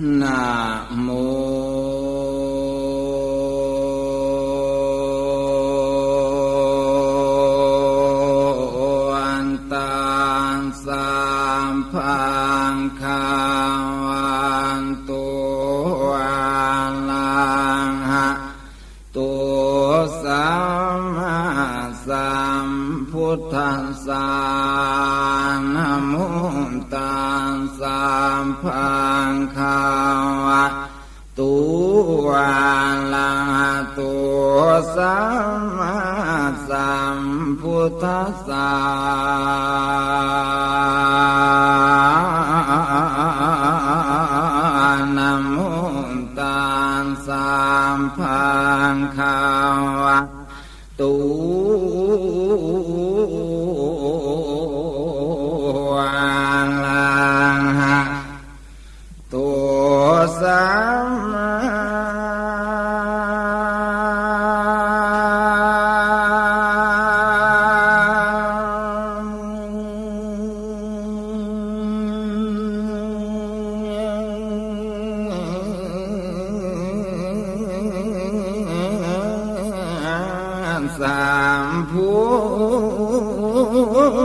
Na mô phang kham พุทธัสส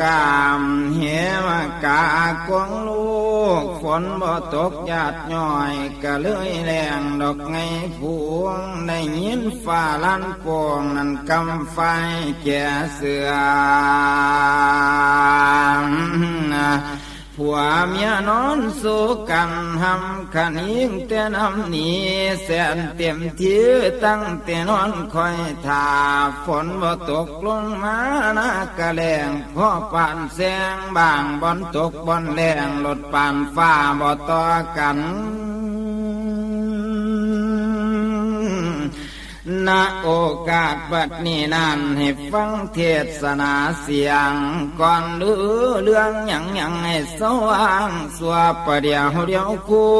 กามเหียมากากวงลูก ฝนบ่ตกหยาดย่อยกะเลยแรงดอกไงพวงได้ยินฟ้าลันปวงนั่นกำไฟแก่เสือ เมียนอนสู้กันหำขันยิงแต่น้ำหนีแสนเต็มที่ตั้งแต่นอนคอยทาฝนบ่ตกลงมาหน้ากะแลงพ่อปานแสงบางบอนตกบอนแรงลดปานฟ้าบ่ต่อกัน ณโอกาสบัดนี้นั่นให้ฟังเทศนาเสียง ก่อนหรือเรื่องอย่างอย่างให้สว่าง สวประเดียวเดียวคู่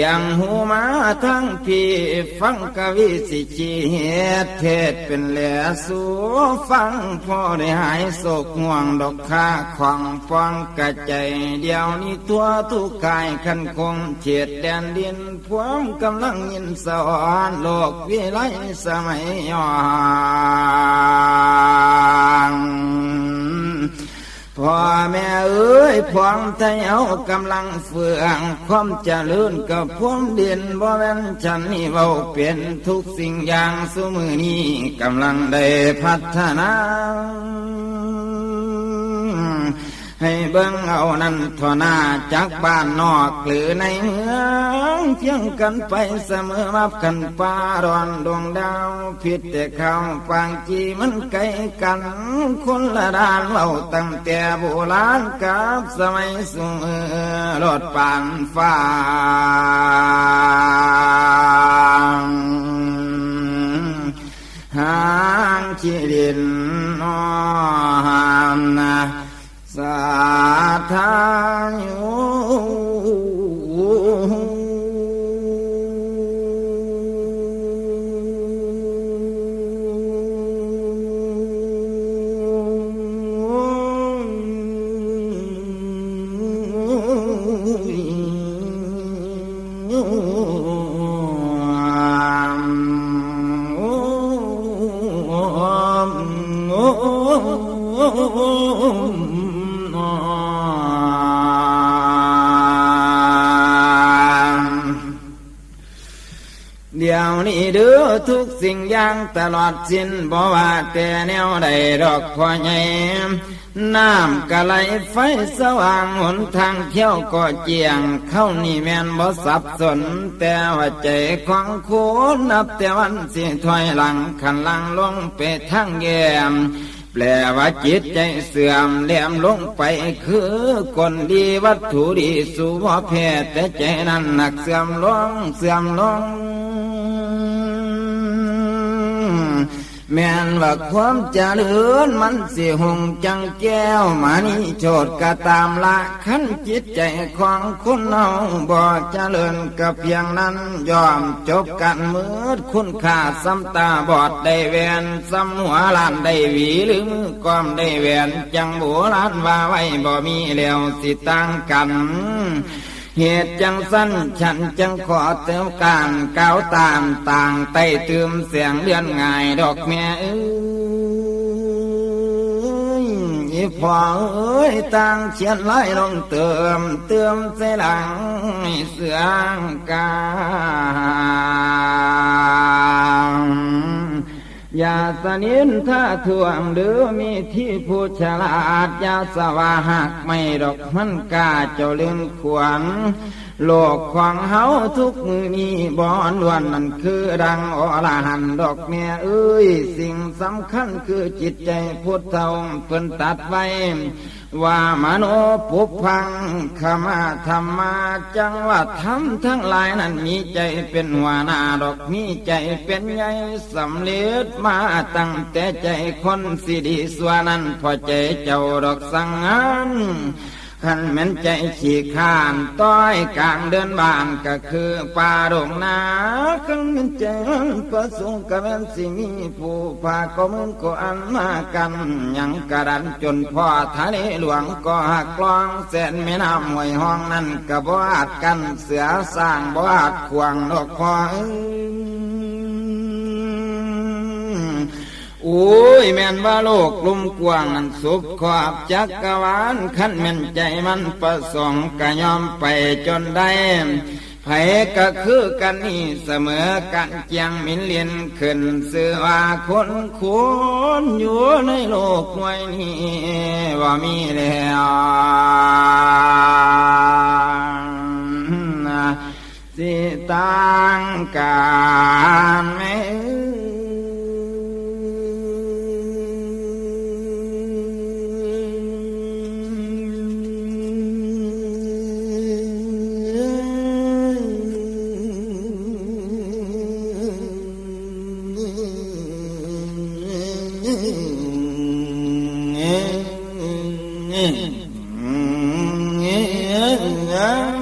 ยังหูมาทั้งพี่ฟังกวีสิจีเหตุเทศเป็นแหล่สู่ฟังพอได้หายโศกห่วงดอกค่าของฟองกระใจ เดียวนี้ตัวทุกกายคันคงเฉียดแดนดินพวมกำลังยินสอนโลกวิไลสมัยย้อน พ่อแม่เอ้ยพวงไทยเอากำลังเฟื่องความเจริญกับพวงเด่นบ่แม่นฉันนี่เบาเปลี่ยนทุกสิ่งอย่างสมือนี้กำลังได้พัฒนา ให้เบิ่งเอานั้นทอหน้าจากบ้านนอกหรือในเมืองเพียงกันไปเสมอมากันฟ้าร้อนดวงดาวผิดแต่เขาฟังจีมันไกลกัน คนละด้านเราตั้งแต่โบราณกับสมัยสูงรถปานฟ้าหางขีดินนอหามนะ สาธายุเดี๋ย นี้เด้อทุกสิ่งอย่างตลอดสิ้นบ่ว่าแต่แนวใดดอกพ่อใหญ่น้ำกะไหลไฟสว่างหนทางเที่ยวก็เจียง เข้านี่แม่นบ่สับสน แต่ว่าใจของโคนนับแต่วันสิถอยหลังขันหลังลงไปทางแยมแปลว่าจิตใจเสื่อมแหลมลงไปคือคนดีวัตถุดีสุวเพศแต่ใจนั้นหนักเสื่อมลงเสื่อมลง แม่นว่าความเจริญมันสิหงจังแก้วมานี่โจดกะตามละขั้นจิตใจของคุณเอาบ่เจริญกับเพียงนั้นยอมจบกันมืดคุณค่าซ้ำตาบอดได้แวนซ้ำหัวลานได้หวีหรือมือกอมได้แวนจังโบราณว่าไว้บ่มีแล้วสิตั้งกัน เหตุจังสั้นฉันจังขอเติมการก้าวตามต่างไต่เติมเสียงเลื่อนง่ายดอกแม่เอ้ยพอเอ้ยต่างเชียนไล่ลงเติมเติมเสหลังเสียงกา อย่าสนินถ้าท่วงหรือมีที่ผู้ฉลาดอย่าสวาหักไม่ดอกมันกาเจ้าลืมขวงโลกขวางเฮาทุกมือนี้บอนล้วนนั่นคือดังอรหันดอกเมียเอ้ย สิ่งสำคัญคือจิตใจพุทธองเพิ่นตัดไว้ ว่ามโนปุพังขมาธรรมาจังว่าธรรมทั้งหลายนั้นมีใจเป็นหัวหน้าดอกมีใจเป็นใหญ่สำเร็จมาตั้งแต่ใจคนสิดีสวนั้นพอใจเจ้าดอกสังงาน ขันแม่นใจขี้ข้านต้อยกลางเดินบานก็คือป่าดงนาขันแม่นใจประสงค์กับแม่นสิมีผู้พาก็มึงก็อันมากันยังกระดันจนพ่อทะเลหลวงก็หักกลองแสนแม่น้ำห้วยห้องนั้นก็บ่อาจกันเสือสร้างบ่อาจขวางดอกพ่อเอ้ โอ้ยแม่นว่าโลกลุ่มกว้างนั้นสุขขอบจักรวาลขั้นแม่นใจมันประสงค์ก็ยอมไปจนได้ไผก็คือกันนี่เสมอกันเจียงมินเลียนขึ้นเสือว่าคนคนอยู่ในโลกหน่วยนี้ว่ามีแล้ว أنعم